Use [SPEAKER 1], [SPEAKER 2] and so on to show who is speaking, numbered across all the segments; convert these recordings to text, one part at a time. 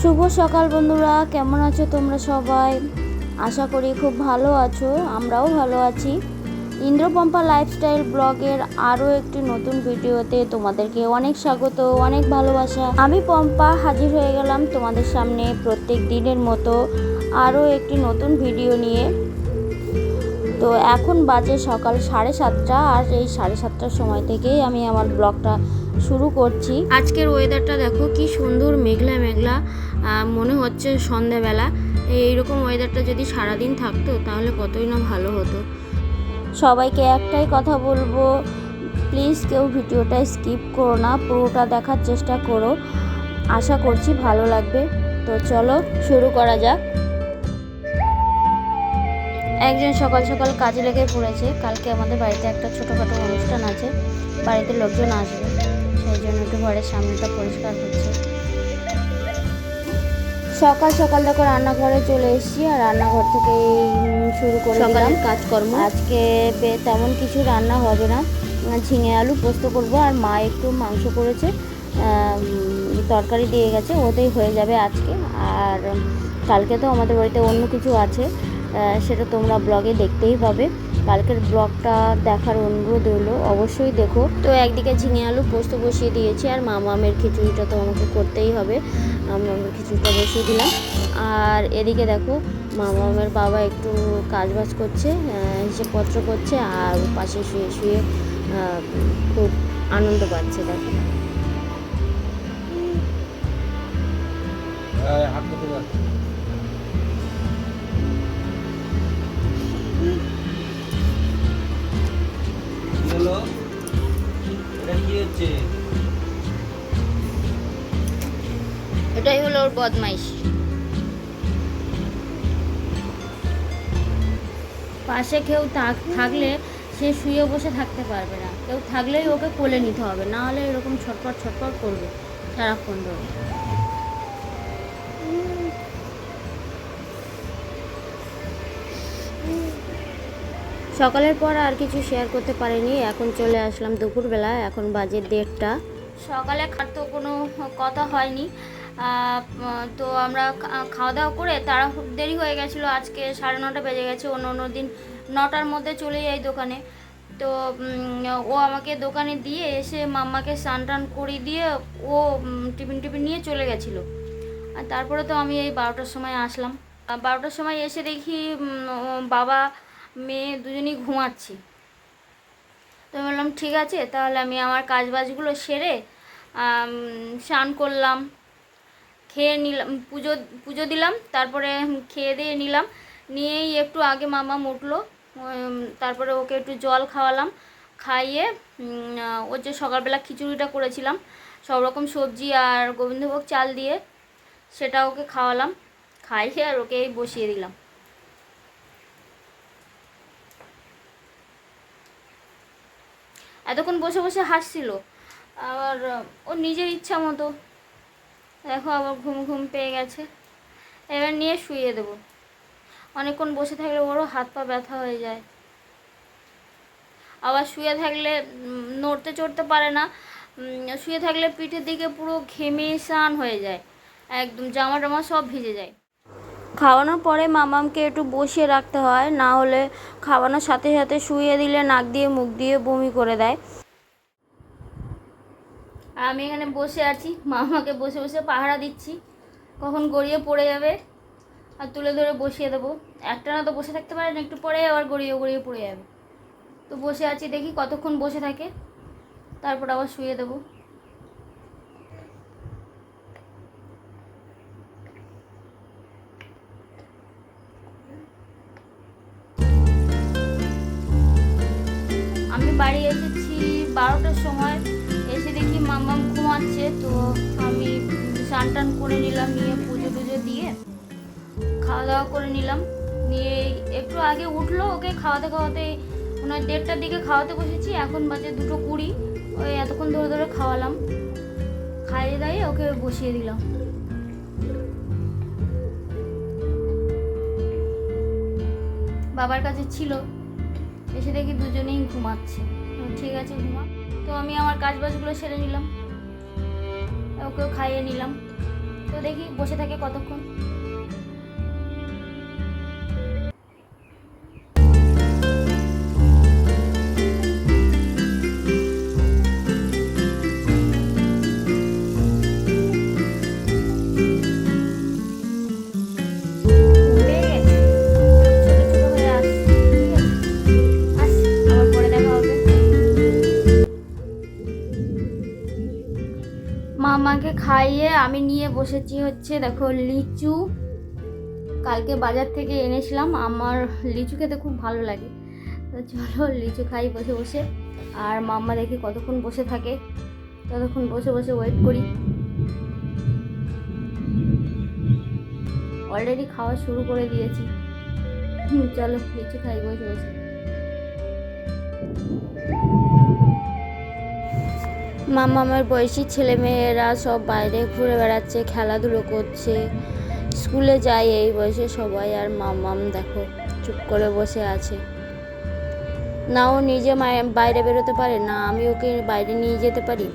[SPEAKER 1] শুভ সকাল বন্ধুরা, কেমন আছো তোমরা সবাই? আশা করি খুব ভালো আছো, আমরাও ভালো আছি। ইন্দ্রপম্পা লাইফস্টাইল ব্লগের আরও একটি নতুন ভিডিওতে তোমাদেরকে অনেক স্বাগত, অনেক ভালোবাসা। আমি পম্পা, হাজির হয়ে গেলাম তোমাদের সামনে প্রত্যেক দিনের মতো আরও একটি নতুন ভিডিও নিয়ে। তো এখন বাজে সকাল সাড়ে সাতটা আর এই সাড়ে সাতটার সময় থেকেই আমি আমার ব্লগটা শুরু করছি। আজকের ওয়েদারটা দেখো কি সুন্দর মেঘলা মেঘলা মনে হচ্ছে সন্ধেবেলা। এইরকম ওয়েদারটা যদি সারাদিন থাকতো তাহলে কতই না ভালো হতো। সবাইকে একটাই কথা বলব প্লিজ কেউ ভিডিওটা স্কিপ করো না পুরোটা দেখার চেষ্টা করো। আশা করছি ভালো লাগবে। তো চলো শুরু করা যাক। একজন সকাল সকাল কাজে লেগে পড়েছে। কালকে আমাদের বাড়িতে একটা ছোটোখাটো অনুষ্ঠান আছে। বাড়িতে লোকজন আসবে। সেই জন্য একটু ঘরের সামনেটা পরিষ্কার হচ্ছে। সকাল সকাল দেখো রান্নাঘরে চলে এসেছি আর রান্নাঘর থেকে শুরু করে দিলাম। কাজকর্ম? আজকে তেমন কিছু রান্না হবে না। ঝিঙে আলু পোস্ত করব আর মা একটু মাংস করেছে। তরকারি দিয়ে গেছে। ওতেই হয়ে যাবে আজকে। আর কালকে তো আমাদের বাড়িতে অন্য কিছু আছে। সেটা তোমরা ব্লগে দেখতেই পাবে। কালকের ব্লগটা দেখার অনুরোধ রইল অবশ্যই দেখো। তো একদিকে ঝিঙে আলু পোস্ত বসিয়ে দিয়েছি, আর মামামের খিচুড়িটা তো আমাকে করতেই হবে। মামামের খিচুড়িটা বসিয়ে দিলাম। আর এদিকে দেখো, মামামের বাবা একটু কাজ বাজ করছে হিসেবপত্র করছে, আর পাশে শুয়ে শুয়ে খুব আনন্দ পাচ্ছে, দেখো।
[SPEAKER 2] হাত হলো, এটা কি হচ্ছে?
[SPEAKER 1] এটাই হলো ওর বদমাইশ। পাশে কেউ থাক- থাকলে সে শুয়ে বসে থাকতে পারবে না। কেউ থাকলেই ওকে কোলে নিতে হবে, না হলে এরকম ছটপট ছটপট করবে সারাক্ষণ ধরে। সকালের পর আর কিছু শেয়ার করতে পারিনি। এখন চলে আসলাম দুপুরবেলা, এখন বাজে দেড়টা। সকালে খার তো কোনো কথা হয়নি। তো আমরা খাওয়া দাওয়া করে তারা দেরি হয়ে গেছিল। আজকে সাড়ে নটা বেজে গেছে, অন্য অন্য দিন নটার মধ্যে চলে যাই দোকানে। তো ও আমাকে দোকানে দিয়ে এসে মাম্মাকে স্নান টান করিয়ে দিয়ে ও টিফিন টিফিন নিয়ে চলে গেছিল। আর তারপরে তো আমি এই বারোটার সময় আসলাম। বারোটার সময় এসে দেখি বাবা মেয়ে দুজনেই ঘুমাচ্ছি। তো আমি বললাম, ঠিক আছে, তাহলে আমি আমার কাজ বাজগুলো সেরে স্নান করলাম, খেয়ে নিলাম, পুজো পুজো দিলাম, তারপরে খেয়ে দিয়ে নিলাম, নিয়েই একটু আগে মামা উঠল তারপরে ওকে একটু জল খাওয়ালাম, খাইয়ে ওর যে সকালবেলা খিচুড়িটা করেছিলাম, সব রকম সবজি আর গোবিন্দভোগ চাল দিয়ে, সেটা ওকে খাওয়ালাম, খাইয়ে আর ওকে বসিয়ে দিলাম। এতক্ষণ বসে বসে হাসছিল। আবার ওর নিজের ইচ্ছা মতো। দেখো আবার ঘুম ঘুম পেয়ে গেছে। এবার নিয়ে শুয়ে দেবো। অনেকক্ষণ বসে থাকলে ওরও হাত পা ব্যথা হয়ে যায়। আবার শুয়ে থাকলে নড়তে চড়তে পারে না। শুয়ে থাকলে পিঠের দিকে পুরো ঘেমে স্নান হয়ে যায়। একদম জামা টামা সব ভিজে যায়। খাওয়ানোর পরে মামামকে একটু বসিয়ে রাখতে হয়, না হলে খাওয়ানোর সাথে সাথে শুয়ে দিলে নাক দিয়ে, মুখ দিয়ে বমি করে দেয়। আর আমি এখানে বসে আছি, মামাকে বসে বসে পাহারা দিচ্ছি। কখন গড়িয়ে পড়ে যাবে, আর তুলে ধরে বসিয়ে দেবো। একটা না তো বসে থাকতে পারে না একটু পরে আবার গড়িয়ে গড়িয়ে পড়ে যাবে। তো বসে আছি দেখি কতক্ষণ বসে থাকে, তারপর আবার শুয়ে দেবো। টান করে নিলাম, নিয়ে পুজো টুজো দিয়ে খাওয়া দাওয়া করে নিলাম। নিয়ে একটু আগে উঠল ওকে খাওয়াতে খাওয়াতে ওনার দেড়টার দিকে খাওয়াতে বসেছি, এখন বাজে দুটো কুড়ি। ওই এতক্ষণ ধরে ধরে খাওয়ালাম। খাইয়ে দাইয়ে ওকে বসিয়ে দিলাম। বাবার কাছে ছিল, এসে দেখি দুজনেই ঘুমাচ্ছে। ঠিক আছে, ঘুমা। তো আমি আমার কাজ বাজগুলো সেরে নিলাম। ওকেও খাইয়ে নিলাম।
[SPEAKER 3] তো দেখি বসে থাকে কতক্ষণ। মামাকে খাইয়ে আমি নিয়ে বসেছি হচ্ছে, দেখো, লিচু। কালকে বাজার থেকে এনেছিলাম, আমার লিচু খেতে খুব ভালো লাগে। তো চলো, লিচু খাই বসে বসে। আর মাম্মা দেখি কতক্ষণ বসে থাকে। ততক্ষণ বসে বসে ওয়েট করি। অলরেডি খাওয়া শুরু করে দিয়েছি। চলো, লিচু খাই, বসে বসে। মামা আমার বয়সী ছেলে মেয়েরা সব বাইরে ঘুরে বেড়াচ্ছে, খেলাধুলো করছে। স্কুলে যায় এই বয়সে সবাই আর মামাম দেখো চুপ করে বসে আছে। না, ও নিজে বাইরে বেরোতে পারে। না, আমি ওকে বাইরে নিয়ে যেতে পারি?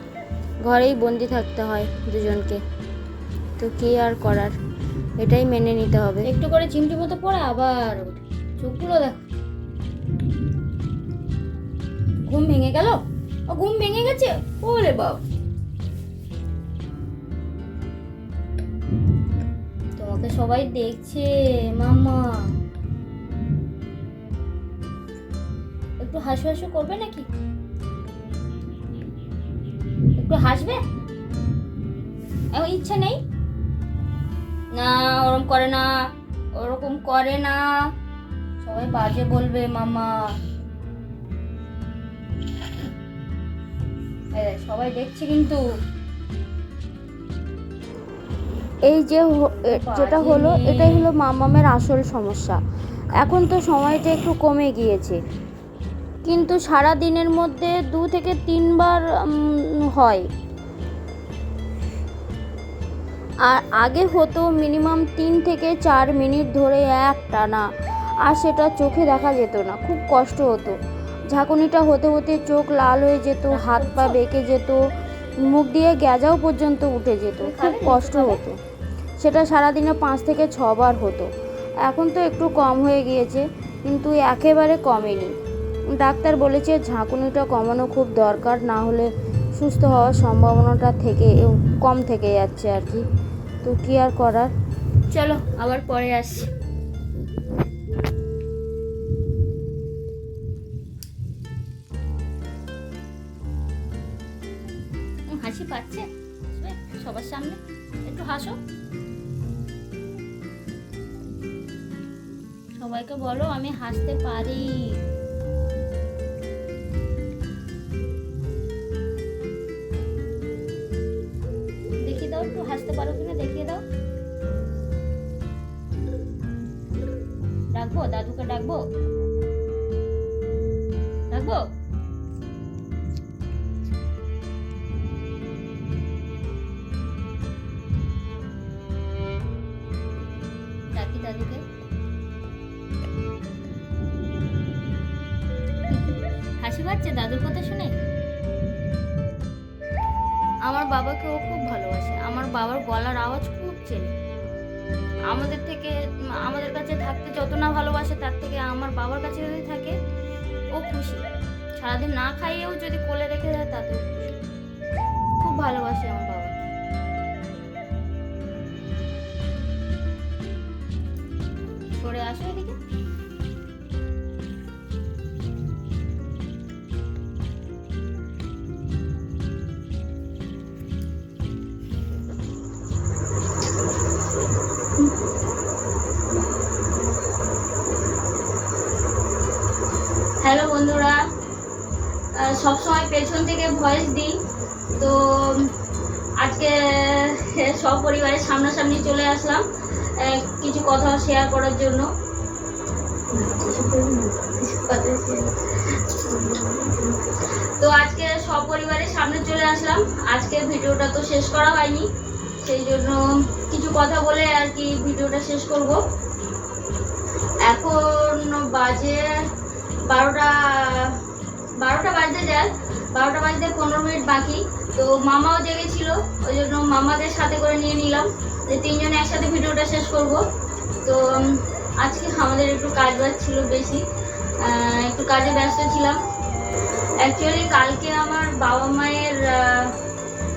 [SPEAKER 3] ঘরেই বন্দি থাকতে হয় দুজনকে। তো কি আর করার? এটাই মেনে নিতে হবে। একটু করে চিমটি মতো পড়ে, আবার। চোখগুলো দেখো। ঘুম ভেঙে গেল? ঘুম ভেঙে গেছে? ওরে বাপ। তোমাকে সবাই দেখছে, মাম্মা। একটু হাসু হাসু করবে নাকি? একটু হাসবে? এখন ইচ্ছা নেই। না ওরকম করে না, ওরকম করে না। সবাই বাজে বলবে মামা সবাই দেখছে কিন্তু।
[SPEAKER 1] এই যে যেটা হলো এটাই হলো মামামের আসল সমস্যা। এখন তো সময়টা একটু কমে গিয়েছে। কিন্তু সারা দিনের মধ্যে দু থেকে তিনবার হয়। আর আগে হতো মিনিমাম তিন থেকে চার মিনিট ধরে এক টানা আর সেটা চোখে দেখা যেত না। খুব কষ্ট হতো। ঝাঁকুনিটা হতে হতে চোখ লাল হয়ে যেত, হাত পা বেঁকে যেত, মুখ দিয়ে গ্যাজাও পর্যন্ত উঠে যেত, খুব কষ্ট হতো। সেটা সারাদিনে পাঁচ থেকে ছবার হতো। এখন তো একটু কম হয়ে গিয়েছে, কিন্তু একেবারে কমেনি। ডাক্তার বলেছে ঝাঁকুনিটা কমানো খুব দরকার, না হলে সুস্থ হওয়ার সম্ভাবনাটা থেকে, কম থেকে যাচ্ছে আর কি। তো কি আর করার?
[SPEAKER 3] চলো, আবার পরে আসছি। হাসি পাচ্ছে? সবার সামনে। একটু হাসো। সবাইকে বলো, আমি হাসতে পারি। দেখিয়ে দাও একটু, হাসতে পারো কিনা দেখিয়ে দাও। ডাকবো? দাদুকে ডাকবো? ডাকবো? আমার বাবাকে ও খুব ভালোবাসে। আমার বাবার গলার আওয়াজ খুব চেনে। আমাদের থেকে, আমাদের কাছে থাকতে যত না ভালোবাসে, তার থেকে আমার বাবার কাছে যদি থাকে, ও খুশি। সারাদিন না খাইয়েও যদি কোলে রেখে দেয়, তাতেও খুশি। খুব ভালোবাসে আমার বাবা। সরে আসো এদিকে। হ্যালো বন্ধুরা সবসময় পেছন থেকে ভয়েস দিই। তো, আজকে সপরিবারের সামনাসামনি চলে আসলাম কিছু কথা শেয়ার করার জন্য। তো আজকে সপরিবারের সামনে চলে আসলাম। আজকে ভিডিওটা তো শেষ করা হয়নি, সেই জন্য কিছু কথা বলে আর কি ভিডিওটা শেষ করব। এখন বাজে বারোটা বারোটা বাজতে যায় বারোটা বাজতে পনেরো মিনিট বাকি। তো মামাও জেগেছিল ওই জন্য মামাদের সাথে করে নিয়ে নিলাম। যে তিনজনে একসাথে ভিডিওটা শেষ করব। তো আজকে আমাদের একটু কাজ বাজ ছিল বেশি। একটু কাজে ব্যস্ত ছিলাম। অ্যাকচুয়ালি কালকে আমার বাবা মায়ের আহ,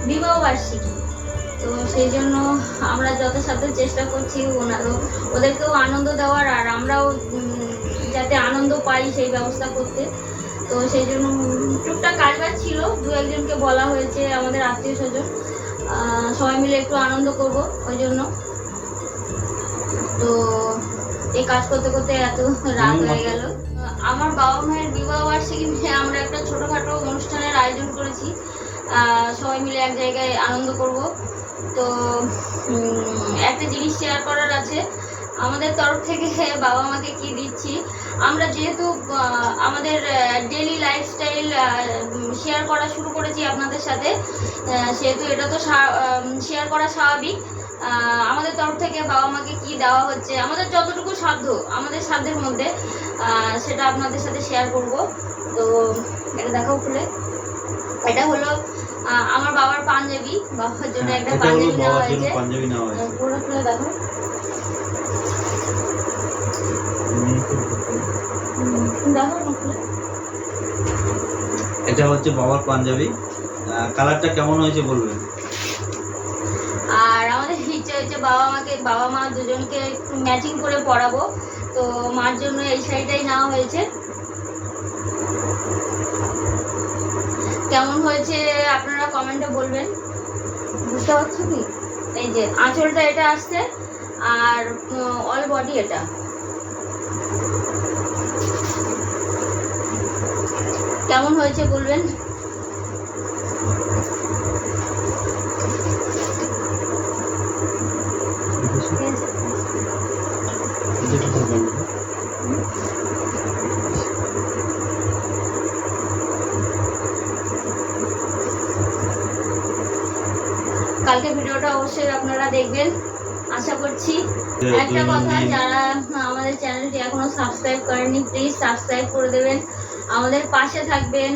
[SPEAKER 3] বিবাহ বার্ষিকী। তো সেই জন্য আমরা যথাসাধ্য চেষ্টা করছি ওনারও ওদেরকেও আনন্দ দেওয়ার আর আমরাও যাতে আনন্দ পাই সেই ব্যবস্থা করতে। তো সেই জন্য টুকটাক কাজ বাজ ছিল দু একজনকে বলা হয়েছে আমাদের আত্মীয় স্বজন। সবাই মিলে একটু আনন্দ করব ওই জন্য। তো এই কাজ করতে করতে এত রাত হয়ে গেল। আমার বাবা মায়ের বিবাহ বার্ষিকী নিয়ে আমরা একটা ছোটোখাটো অনুষ্ঠানের আয়োজন করেছি। আহ, সবাই মিলে এক জায়গায় আনন্দ করব। তো উম, একটা জিনিস শেয়ার করার আছে। আমাদের তরফ থেকে বাবা মাকে কি দিচ্ছি? আমরা যেহেতু আমাদের ডেলি লাইফস্টাইল শেয়ার করা শুরু করেছি আপনাদের সাথে। সেহেতু এটা তো শেয়ার করা স্বাভাবিক। আমাদের তরফ থেকে বাবা মাকে কি দেওয়া হচ্ছে? আমাদের যতটুকু সাধ্য আমাদের সাধ্যের মধ্যে সেটা আপনাদের সাথে শেয়ার করব। তো এটা দেখাও খুলে। এটা হলো আমার বাবার পাঞ্জাবি। বাবার জন্য একটা
[SPEAKER 2] হ্যাঁ, হলো
[SPEAKER 3] পাঞ্জাবি নেওয়া হয়েছে। পুরো খুলে দেখো হুম, দেখো না খুলে।
[SPEAKER 2] এটা হচ্ছে বাবার পাঞ্জাবি। কালারটা কেমন হয়েছে বলবেন?
[SPEAKER 3] আর আমাদের ইচ্ছে হচ্ছে বাবা মাকে বাবা মা দুজনকে ম্যাচিং করে পরাবো তো মার জন্য এই শাড়িটাই নেওয়া হয়েছে। কেমন হয়েছে আপনারা কমেন্টে বলবেন। বুঝতে পারছ কি? এই যে আঁচলটা এটা আসছে আর অল বডি এটা। কেমন হয়েছে বলবেন? কালকে ভিডিওটা অবশ্যই আপনারা দেখবেন। আশা করছি একটা কথা যারা আমাদের চ্যানেলটি এখনও সাবস্ক্রাইব করেননি প্লিজ সাবস্ক্রাইব করে দেবেন। আমাদের পাশে থাকবেন।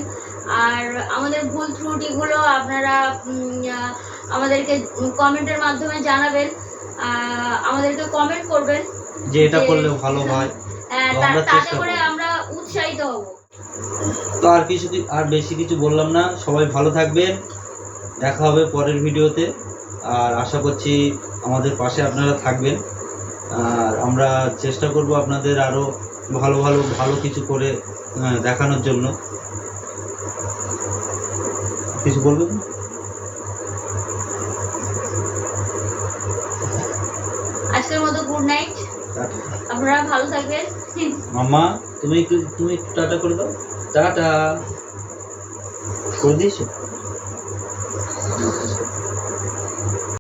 [SPEAKER 3] আর আমাদের ভুল ত্রুটিগুলো আপনারা আমাদেরকে কমেন্টের মাধ্যমে জানাবেন। আমাদেরকে কমেন্ট করবেন
[SPEAKER 2] যে এটা করলে ভালো হয় তো
[SPEAKER 3] তাতে করে আমরা উৎসাহিত হব।
[SPEAKER 2] তো আর কিছু আর বেশি কিছু বললাম না। সবাই ভালো থাকবেন। দেখা হবে পরের ভিডিওতে। আর আশা করছি আমাদের পাশে আপনারা থাকবেন। আর আমরা চেষ্টা করব আপনাদের আরও ভালো ভালো ভালো কিছু করে দেখানোর জন্য। কিছু বলবেন?
[SPEAKER 3] আজকের মতো গুড নাইট আপনারা ভালো থাকবেন।
[SPEAKER 2] মাম্মা তুমি একটু তুমি টাটা করে দাও। টাটা। করে দিয়েছ?